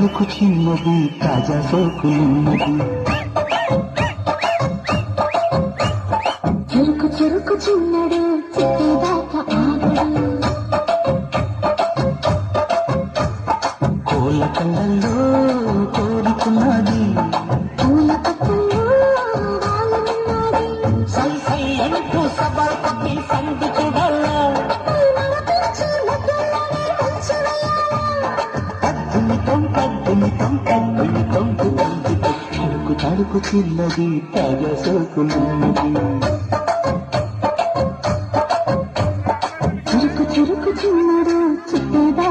తడుకు చిన్నది తాజా సోకులున్నది చెరుకు చెరుకు చిన్నడు కోల కళ్ళల్లో కోరుకున్నది పూల పక్కల్లో సై సై అంటూ సబర్ తగ్గుమితం తగ్గుమితం తగ్గుమితం తగ్గుమితం తడుకు తడుకు చిన్నది తాజా సోకులున్నది చురుకు చురుకు చిన్నడు చుట్టేదా